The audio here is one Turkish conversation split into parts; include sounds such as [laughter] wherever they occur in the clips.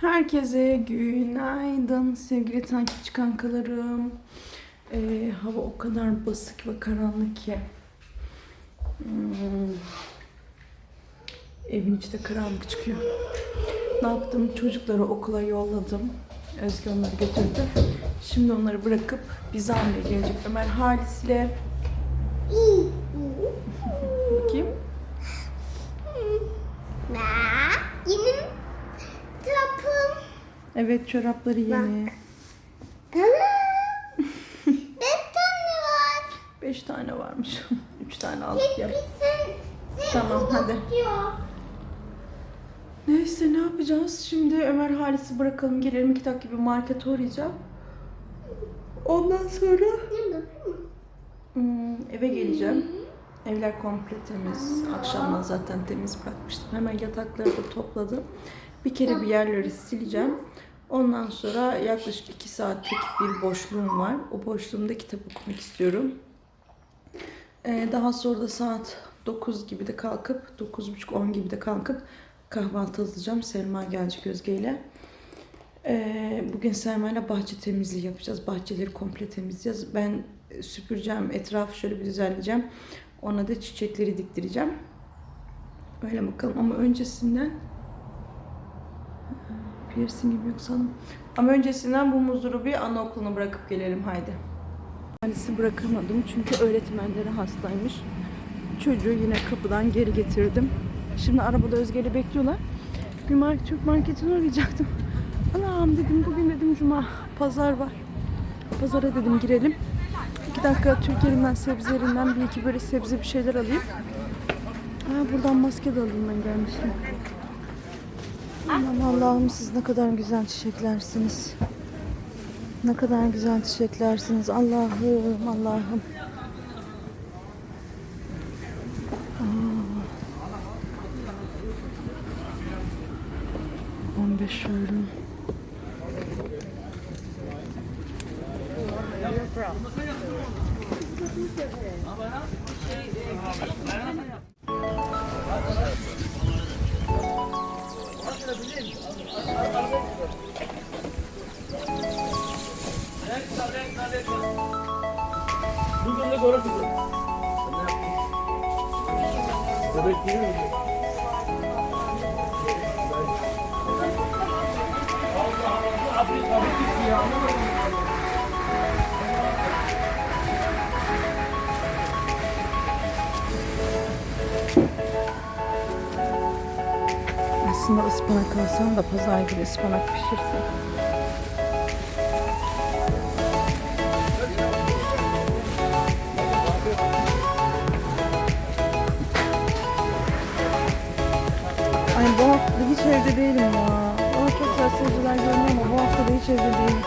Herkese günaydın sevgili takipçi kankalarım. Ee, hava o kadar basık ve karanlık ki. Hmm. Evin içi de karanlık çıkıyor. Ne yaptım? Çocukları okula yolladım. Özge onları götürdü. Şimdi onları bırakıp bize almaya gelecek Ömer Halis ile. Bakayım. Yeni trapım. Evet çorapları yeni. Tamam. [laughs] Beş tane var. Beş tane varmış. [laughs] Üç tane aldık ya. Bir sen, sen Tamam, hadi. Neyse ne yapacağız? Şimdi Ömer Halis'i bırakalım. Gelelim iki dakika bir markete uğrayacağım. Ondan sonra hmm, eve geleceğim. Evler komple temiz. Akşamdan zaten temiz bırakmıştım. Hemen yatakları da topladım. Bir kere bir yerleri sileceğim. Ondan sonra yaklaşık iki saatlik bir boşluğum var. O boşluğumda kitap okumak istiyorum. Ee, daha sonra da saat 9 gibi de kalkıp 9.30-10 gibi de kalkıp kahvaltı hazırlayacağım. Selma gelecek Özge ile. Ee, bugün Selma ile bahçe temizliği yapacağız. Bahçeleri komple temizleyeceğiz. Ben süpüreceğim, etrafı şöyle bir düzenleyeceğim. Ona da çiçekleri diktireceğim. Öyle bakalım ama öncesinden piercingim yok sanırım. Ama öncesinden bu muzuru bir anaokuluna bırakıp gelelim haydi. Annesi bırakamadım çünkü öğretmenleri hastaymış. Çocuğu yine kapıdan geri getirdim. Şimdi arabada Özge'yle bekliyorlar. Bir market, Türk marketine uğrayacaktım. Anam dedim bugün dedim cuma pazar var. Pazara dedim girelim. İki dakika Türkiye'linden sebzelerinden bir iki böyle sebze bir şeyler alayım. Ha, buradan maske de alayım ben gelmiştim. Aman Allah'ım siz ne kadar güzel çiçeklersiniz. Ne kadar güzel çiçeklersiniz. Allah'ım Allah'ım. Ispanak alsam da pazar günü ıspanak pişirsin. Ay bu hafta hiç evde değilim ya. Bana çok güzel seyirciler görünüyor ama bu hafta da hiç evde değilim.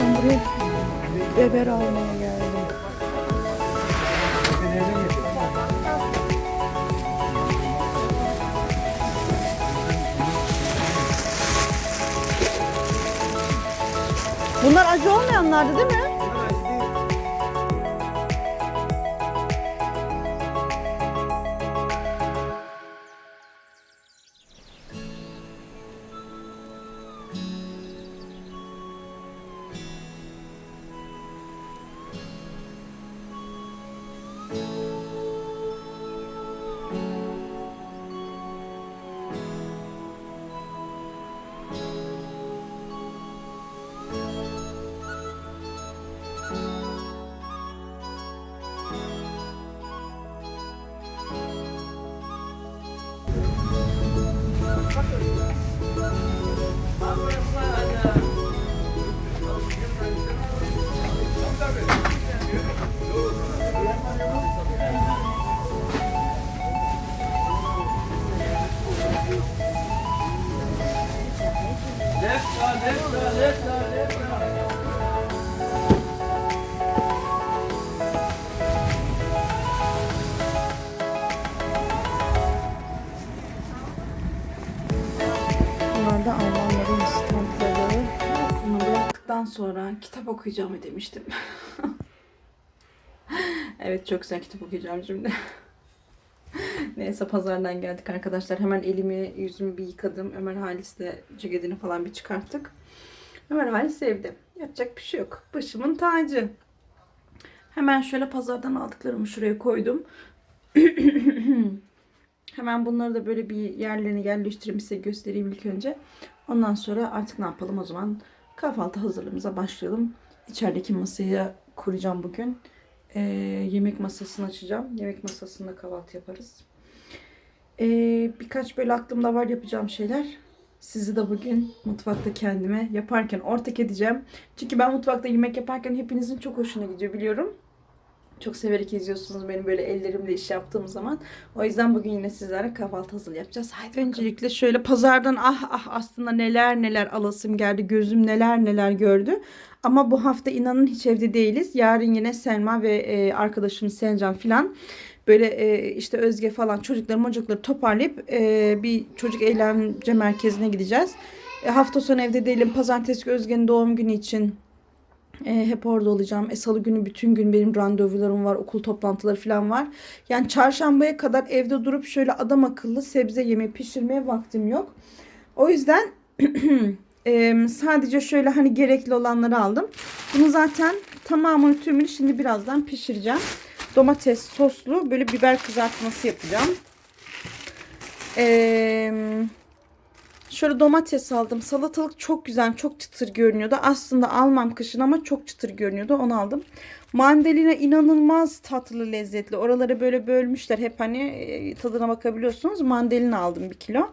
Ben buraya biber almaya geldim. Bunlar acı olmayanlardı değil mi? Lefta, Bıraktıktan sonra kitap okuyacağım demiştim. [laughs] evet çok güzel kitap okuyacağım şimdi. [laughs] Neyse pazardan geldik arkadaşlar. Hemen elimi yüzümü bir yıkadım. Ömer Halis de ceketini falan bir çıkarttık. Ömer Halis evde. Yapacak bir şey yok. Başımın tacı. Hemen şöyle pazardan aldıklarımı şuraya koydum. [clears throat] Hemen bunları da böyle bir yerlerine yerleştireyim size göstereyim ilk önce. Ondan sonra artık ne yapalım o zaman kahvaltı hazırlığımıza başlayalım. İçerideki masaya kuracağım bugün. Ee, yemek masasını açacağım. Yemek masasında kahvaltı yaparız. Ee, birkaç böyle aklımda var yapacağım şeyler. Sizi de bugün mutfakta kendime yaparken ortak edeceğim. Çünkü ben mutfakta yemek yaparken hepinizin çok hoşuna gidiyor biliyorum. Çok severek izliyorsunuz benim böyle ellerimle iş yaptığım zaman. O yüzden bugün yine sizlere kahvaltı hazır yapacağız. Haydi Öncelikle şöyle pazardan ah ah aslında neler neler alasım geldi. Gözüm neler neler gördü. Ama bu hafta inanın hiç evde değiliz. Yarın yine Selma ve e, arkadaşım Selcan filan böyle e, işte Özge falan çocukları çocukları toparlayıp e, bir çocuk eğlence merkezine gideceğiz. E, hafta sonu evde değilim. Pazartesi Özge'nin doğum günü için e, hep orada olacağım. E, Salı günü bütün gün benim randevularım var. Okul toplantıları falan var. Yani çarşambaya kadar evde durup şöyle adam akıllı sebze yeme pişirmeye vaktim yok. O yüzden [clears throat] e, sadece şöyle hani gerekli olanları aldım. Bunu zaten tamamını tümünü şimdi birazdan pişireceğim. Domates soslu böyle biber kızartması yapacağım. Eee Şöyle domates aldım. Salatalık çok güzel, çok çıtır görünüyordu. Aslında almam kışın ama çok çıtır görünüyordu. Onu aldım. Mandalina inanılmaz tatlı, lezzetli. Oraları böyle bölmüşler. Hep hani e, tadına bakabiliyorsunuz. Mandalina aldım bir kilo.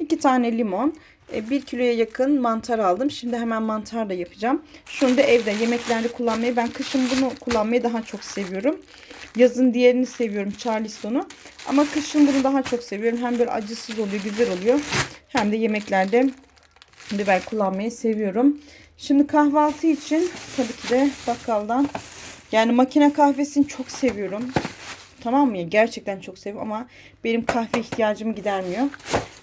iki tane limon. e, Bir kiloya yakın mantar aldım. Şimdi hemen mantar da yapacağım. Şunu da evde yemeklerde kullanmayı ben kışın bunu kullanmayı daha çok seviyorum. Yazın diğerini seviyorum Charleston'u. Ama kışın bunu daha çok seviyorum. Hem böyle acısız oluyor, güzel oluyor. Hem de yemeklerde biber kullanmayı seviyorum. Şimdi kahvaltı için tabii ki de bakkaldan yani makine kahvesini çok seviyorum. Tamam mı? Gerçekten çok seviyorum ama benim kahve ihtiyacımı gidermiyor.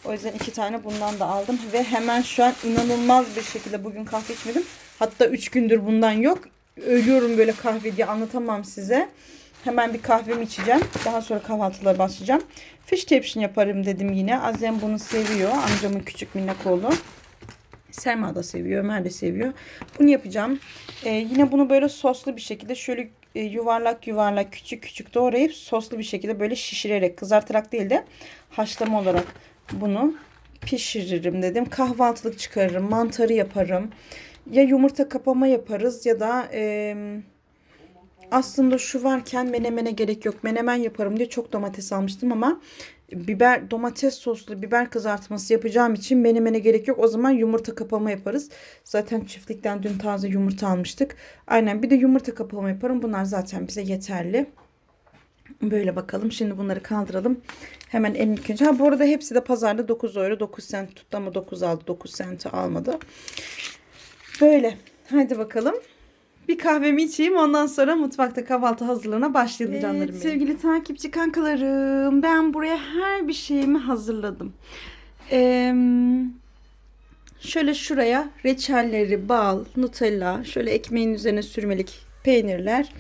O yüzden iki tane bundan da aldım. Ve hemen şu an inanılmaz bir şekilde bugün kahve içmedim. Hatta üç gündür bundan yok. Ölüyorum böyle kahve diye anlatamam size. Hemen bir kahvemi içeceğim. Daha sonra kahvaltılara başlayacağım. Fish tepsin yaparım dedim yine. Azem bunu seviyor. Amcamın küçük minnak oğlu. Selma da seviyor. Ömer de seviyor. Bunu yapacağım. Ee, yine bunu böyle soslu bir şekilde şöyle e, yuvarlak yuvarlak küçük küçük doğrayıp soslu bir şekilde böyle şişirerek kızartarak değil de haşlama olarak bunu pişiririm dedim. Kahvaltılık çıkarırım. Mantarı yaparım. Ya yumurta kapama yaparız ya da e, aslında şu varken menemene gerek yok. Menemen yaparım diye çok domates almıştım ama biber domates soslu biber kızartması yapacağım için menemene gerek yok. O zaman yumurta kapama yaparız. Zaten çiftlikten dün taze yumurta almıştık. Aynen bir de yumurta kapama yaparım. Bunlar zaten bize yeterli. Böyle bakalım. Şimdi bunları kaldıralım. Hemen en ilk önce. Ha bu arada hepsi de pazarda 9 euro 9 sent tuttu ama 9 aldı. 9 senti almadı. Böyle. Hadi bakalım. Bir kahvemi içeyim ondan sonra mutfakta kahvaltı hazırlığına başlayalım Evet, canlarım benim. Sevgili takipçi kankalarım ben buraya her bir şeyimi hazırladım. Ee, şöyle şuraya reçelleri, bal, nutella, şöyle ekmeğin üzerine sürmelik peynirler.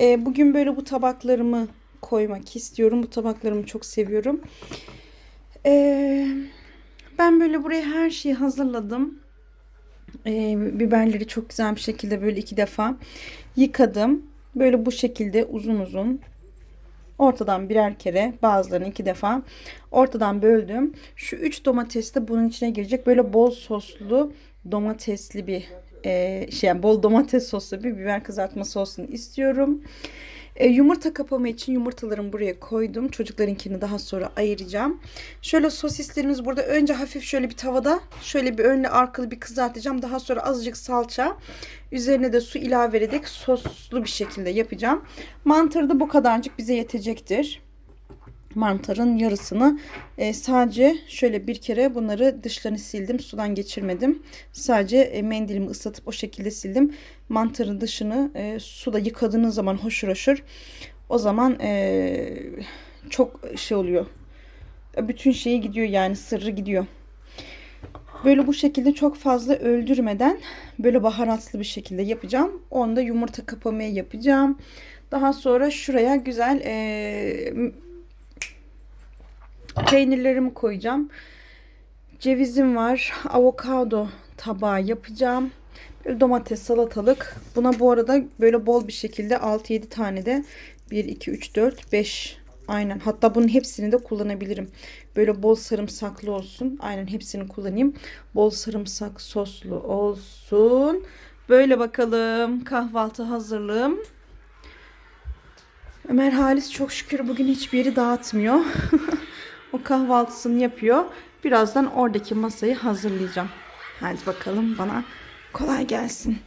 Ee, bugün böyle bu tabaklarımı koymak istiyorum. Bu tabaklarımı çok seviyorum. Ee, ben böyle buraya her şeyi hazırladım. Ee, biberleri çok güzel bir şekilde böyle iki defa yıkadım. Böyle bu şekilde uzun uzun ortadan birer kere bazılarını iki defa ortadan böldüm. Şu üç domates de bunun içine girecek. Böyle bol soslu domatesli bir e, şey yani bol domates soslu bir biber kızartması olsun istiyorum. E, yumurta kapama için yumurtalarımı buraya koydum. Çocuklarınkini daha sonra ayıracağım. Şöyle sosislerimiz burada. Önce hafif şöyle bir tavada şöyle bir önlü arkalı bir kızartacağım. Daha sonra azıcık salça. Üzerine de su ilave ederek soslu bir şekilde yapacağım. Mantarı da bu kadarcık bize yetecektir mantarın yarısını e, sadece şöyle bir kere bunları dışlarını sildim sudan geçirmedim. Sadece e, mendilimi ıslatıp o şekilde sildim. Mantarın dışını e, suda yıkadığınız zaman hoşur hoşur o zaman e, çok şey oluyor. Bütün şeyi gidiyor yani sırrı gidiyor. Böyle bu şekilde çok fazla öldürmeden böyle baharatlı bir şekilde yapacağım. Onu da yumurta kapamaya yapacağım. Daha sonra şuraya güzel e, Peynirlerimi koyacağım. Cevizim var. Avokado tabağı yapacağım. Böyle domates, salatalık. Buna bu arada böyle bol bir şekilde 6-7 tane de 1, 2, 3, 4, 5 aynen. Hatta bunun hepsini de kullanabilirim. Böyle bol sarımsaklı olsun. Aynen hepsini kullanayım. Bol sarımsak soslu olsun. Böyle bakalım kahvaltı hazırlığım. Ömer Halis çok şükür bugün hiçbir yeri dağıtmıyor. [laughs] o kahvaltısını yapıyor. Birazdan oradaki masayı hazırlayacağım. Hadi bakalım bana kolay gelsin.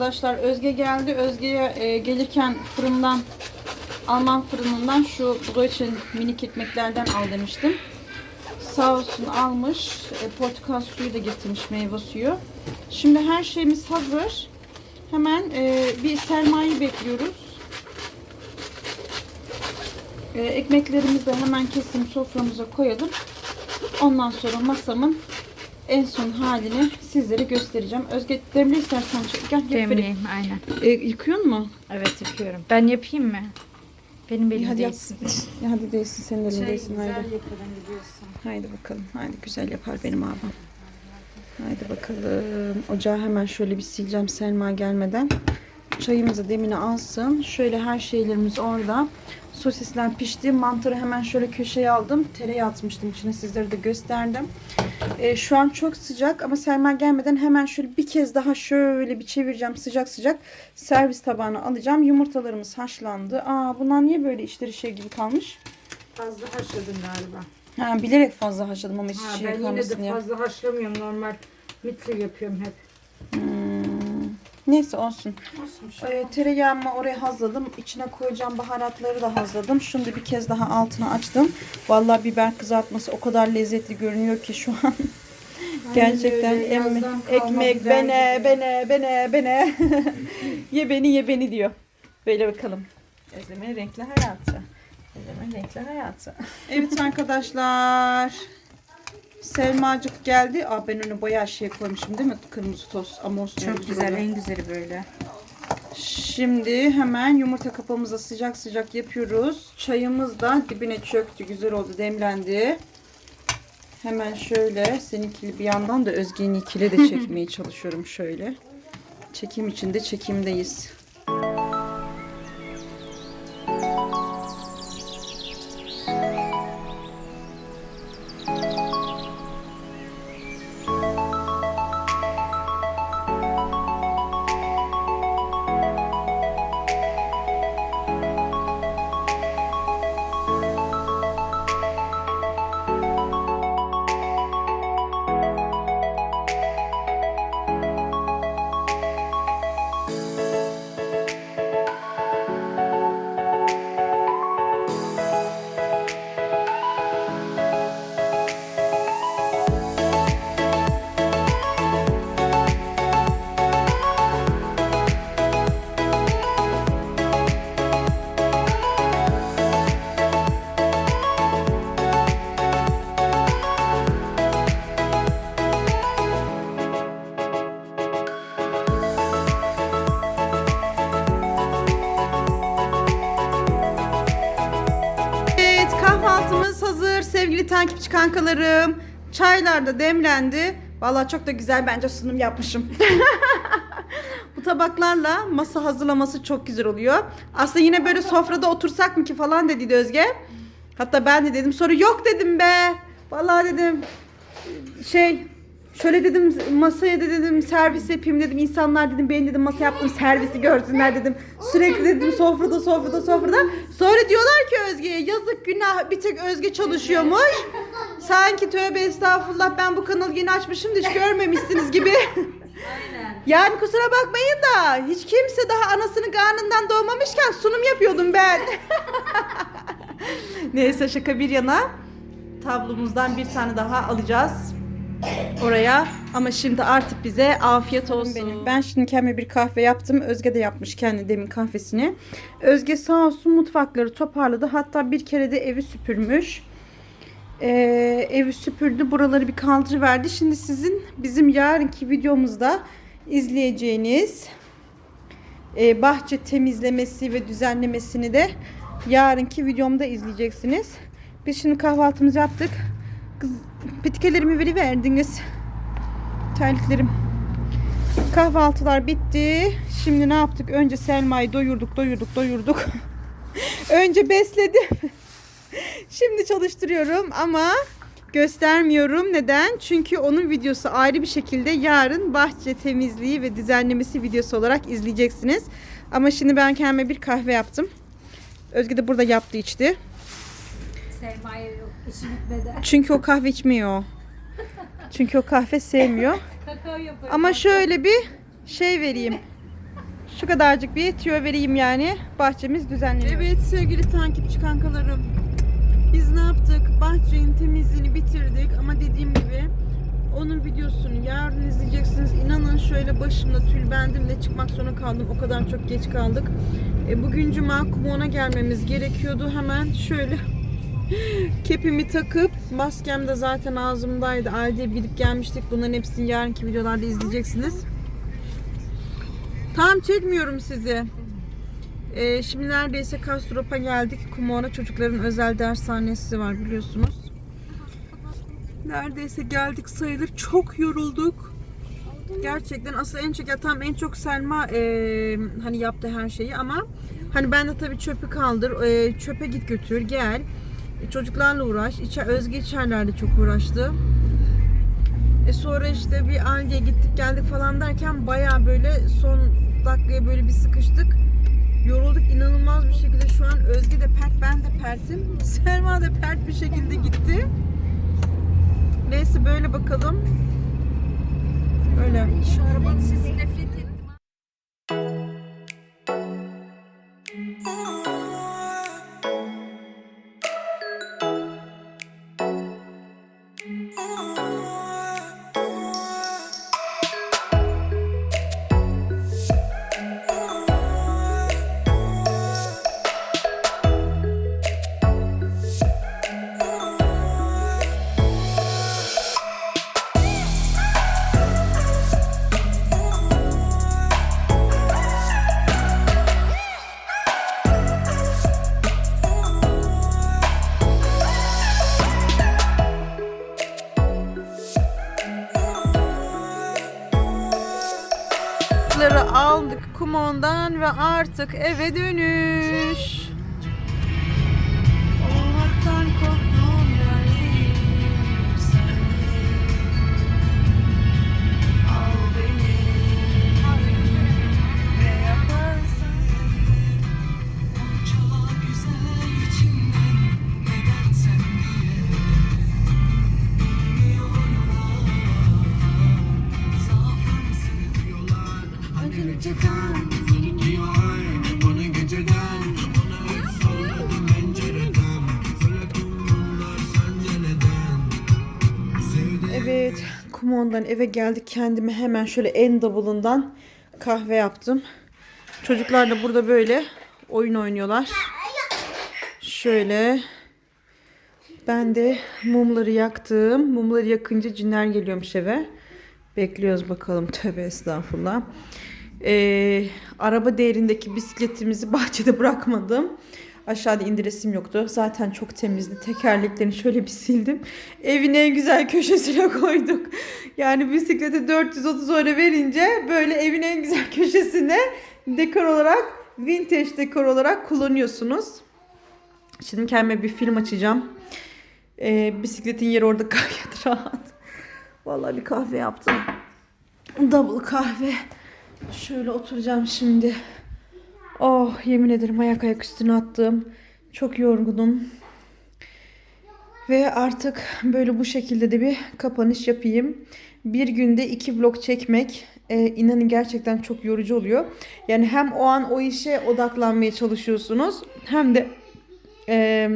Arkadaşlar Özge geldi. Özge'ye e, gelirken fırından Alman fırınından şu için minik ekmeklerden al demiştim. Sağ olsun almış. E, portakal suyu da getirmiş meyve suyu. Şimdi her şeyimiz hazır. Hemen e, bir Selma'yı bekliyoruz. E, ekmeklerimizi de hemen kesim soframıza koyalım. Ondan sonra masamın en son halini sizlere göstereceğim. Özge demli istersen çek. Gel yap. Demleyeyim aynen. E, yıkıyor mu? Evet yapıyorum. Ben yapayım mı? Benim belim hadi yap. değilsin. Ya hadi değilsin senin elin Şey, değilsin. güzel Haydi. yaparım biliyorsun. haydi bakalım. Haydi güzel yapar benim abim. Haydi bakalım. Ocağı hemen şöyle bir sileceğim Selma gelmeden. Çayımızı demine alsın. Şöyle her şeylerimiz orada. Sosisler pişti. Mantarı hemen şöyle köşeye aldım. Tereyağı atmıştım içine. Sizlere de gösterdim. Ee, şu an çok sıcak ama Selma gelmeden hemen şöyle bir kez daha şöyle bir çevireceğim sıcak sıcak. Servis tabağına alacağım. Yumurtalarımız haşlandı. Aa bunlar niye böyle içleri şey gibi kalmış? Fazla haşladın galiba. Ha, bilerek fazla haşladım ama hiç Ha, şey ben yine de ya. fazla haşlamıyorum. Normal mitli yapıyorum hep. Hmm. Neyse olsun. Olsun. Ee, tereyağımı oraya hazırladım. İçine koyacağım baharatları da hazırladım. Şunu da bir kez daha altına açtım. Vallahi biber kızartması o kadar lezzetli görünüyor ki şu an. [laughs] Gerçekten öyle, em- yazdan kalma ekmek bene gibi. bene bene bene [laughs] ye beni ye beni diyor. Böyle bakalım. Özlem'in renkli hayatı. Özlem'in renkli hayatı. Evet arkadaşlar. [laughs] Selmacık geldi. Aa ben onu bayağı şey koymuşum değil mi? Kırmızı toz, amos Çok güzel. En güzeli böyle. Şimdi hemen yumurta kapağımıza sıcak sıcak yapıyoruz. Çayımız da dibine çöktü. Güzel oldu. Demlendi. Hemen şöyle seninkili bir yandan da Özge'nin ikili de [laughs] çekmeye çalışıyorum şöyle. Çekim içinde çekimdeyiz. Kankalarım. Çaylar da demlendi. Vallahi çok da güzel bence sunum yapmışım. [laughs] Bu tabaklarla masa hazırlaması çok güzel oluyor. Aslında yine böyle sofrada otursak mı ki falan dedi Özge. Hatta ben de dedim sonra yok dedim be. Vallahi dedim şey şöyle dedim masaya da dedim servis yapayım dedim insanlar dedim benim dedim masa yaptım servisi görsünler dedim sürekli dedim sofrada sofrada sofrada sonra diyorlar ki Özge'ye yazık günah. Bir tek Özge çalışıyormuş. Sanki tövbe estağfurullah ben bu kanalı yeni açmışım da hiç görmemişsiniz gibi. [laughs] Yani kusura bakmayın da hiç kimse daha anasının karnından doğmamışken sunum yapıyordum ben. [laughs] Neyse şaka bir yana. Tablomuzdan bir tane daha alacağız oraya. Ama şimdi artık bize afiyet olsun. Benim. Ben şimdi kendime bir kahve yaptım. Özge de yapmış kendi demin kahvesini. Özge sağ olsun mutfakları toparladı. Hatta bir kere de evi süpürmüş. Ee, evi süpürdü. Buraları bir kaldırıverdi. Şimdi sizin bizim yarınki videomuzda izleyeceğiniz e, bahçe temizlemesi ve düzenlemesini de yarınki videomda izleyeceksiniz. Biz şimdi kahvaltımızı yaptık. Kız, petikelerimi veriverdiniz. Terliklerim. Kahvaltılar bitti. Şimdi ne yaptık? Önce Selma'yı doyurduk, doyurduk, doyurduk. [laughs] Önce besledim. [laughs] Şimdi çalıştırıyorum ama göstermiyorum. Neden? Çünkü onun videosu ayrı bir şekilde yarın bahçe temizliği ve düzenlemesi videosu olarak izleyeceksiniz. Ama şimdi ben kendime bir kahve yaptım. Özge de burada yaptı içti. Sermaye. İşi bitmeden. Çünkü o kahve içmiyor. Çünkü o kahve sevmiyor. Kakao. Ama şöyle bir şey vereyim. Şu kadarcık bir tüyo vereyim yani. Bahçemiz düzenleniyor. Evet sevgili takipçi kankalarım. Biz ne yaptık? Bahçenin temizliğini bitirdik ama dediğim gibi onun videosunu yarın izleyeceksiniz. İnanın şöyle başımda tülbendimle çıkmak zorunda kaldım. O kadar çok geç kaldık. E, bugün cuma kumona gelmemiz gerekiyordu. Hemen şöyle [laughs] kepimi takıp maskem de zaten ağzımdaydı. Aldi'ye gidip gelmiştik. Bunların hepsini yarınki videolarda izleyeceksiniz. Tam çekmiyorum sizi. Ee, şimdi neredeyse Kastrop'a geldik. Kumona çocukların özel dershanesi var biliyorsunuz. Neredeyse geldik sayılır. Çok yorulduk. Gerçekten asıl en çok ya tam en çok Selma e, hani yaptı her şeyi ama hani ben de tabii çöpü kaldır, e, çöpe git götür, gel. E, çocuklarla uğraş. İçer, Özge içerlerde çok uğraştı. E sonra işte bir Aldi'ye gittik geldik falan derken baya böyle son dakikaya böyle bir sıkıştık. Yorulduk inanılmaz bir şekilde şu an Özge de pert ben de pertim. [laughs] Selma da pert bir şekilde gitti. Neyse böyle bakalım. Öyle. Şu arabanın nefret kumondan ve artık eve dönüş. Evet, kumondan eve geldik. Kendime hemen şöyle en double'ından kahve yaptım. Çocuklar da burada böyle oyun oynuyorlar. Şöyle ben de mumları yaktım. Mumları yakınca cinler geliyormuş eve. Bekliyoruz bakalım. Tövbe estağfurullah. Ee, araba değerindeki bisikletimizi [laughs] bahçede bırakmadım. Aşağıda indiresim yoktu. Zaten çok temizdi. Tekerleklerini şöyle bir sildim. Evin en güzel köşesine [laughs] koyduk. Yani bisiklete 430 euro verince böyle evin en güzel [laughs] köşesine dekor olarak, vintage dekor olarak kullanıyorsunuz. Şimdi kendime bir film açacağım. Ee, bisikletin yeri orada [laughs] gayet rahat. Vallahi bir kahve yaptım. Double kahve. Şöyle oturacağım şimdi. Oh yemin ederim ayak ayak üstüne attım. Çok yorgunum. Ve artık böyle bu şekilde de bir kapanış yapayım. Bir günde iki vlog çekmek e, inanın gerçekten çok yorucu oluyor. Yani hem o an o işe odaklanmaya çalışıyorsunuz hem de e,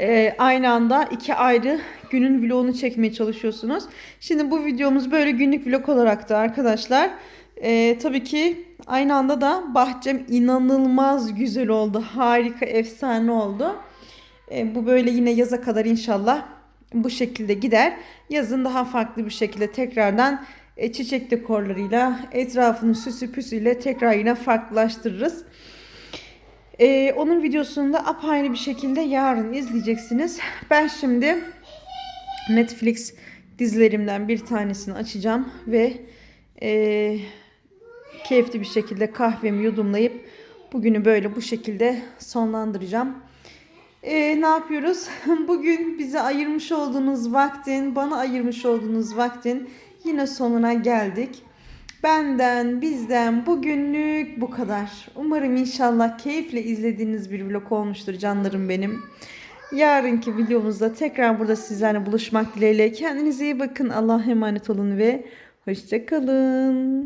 e, aynı anda iki ayrı günün vlogunu çekmeye çalışıyorsunuz. Şimdi bu videomuz böyle günlük vlog olarak da arkadaşlar. E, tabii ki aynı anda da bahçem inanılmaz güzel oldu. Harika, efsane oldu. E, bu böyle yine yaza kadar inşallah bu şekilde gider. Yazın daha farklı bir şekilde tekrardan e, çiçek dekorlarıyla, etrafını süsü püsüyle tekrar yine farklılaştırırız. Ee, onun videosunu da apayrı bir şekilde yarın izleyeceksiniz. Ben şimdi Netflix dizilerimden bir tanesini açacağım ve e, keyifli bir şekilde kahvemi yudumlayıp bugünü böyle bu şekilde sonlandıracağım. Ee, ne yapıyoruz? [laughs] Bugün bize ayırmış olduğunuz vaktin, bana ayırmış olduğunuz vaktin yine sonuna geldik. Benden, bizden bugünlük bu kadar. Umarım inşallah keyifle izlediğiniz bir vlog olmuştur canlarım benim. Yarınki videomuzda tekrar burada sizlerle buluşmak dileğiyle. Kendinize iyi bakın. Allah'a emanet olun ve hoşçakalın.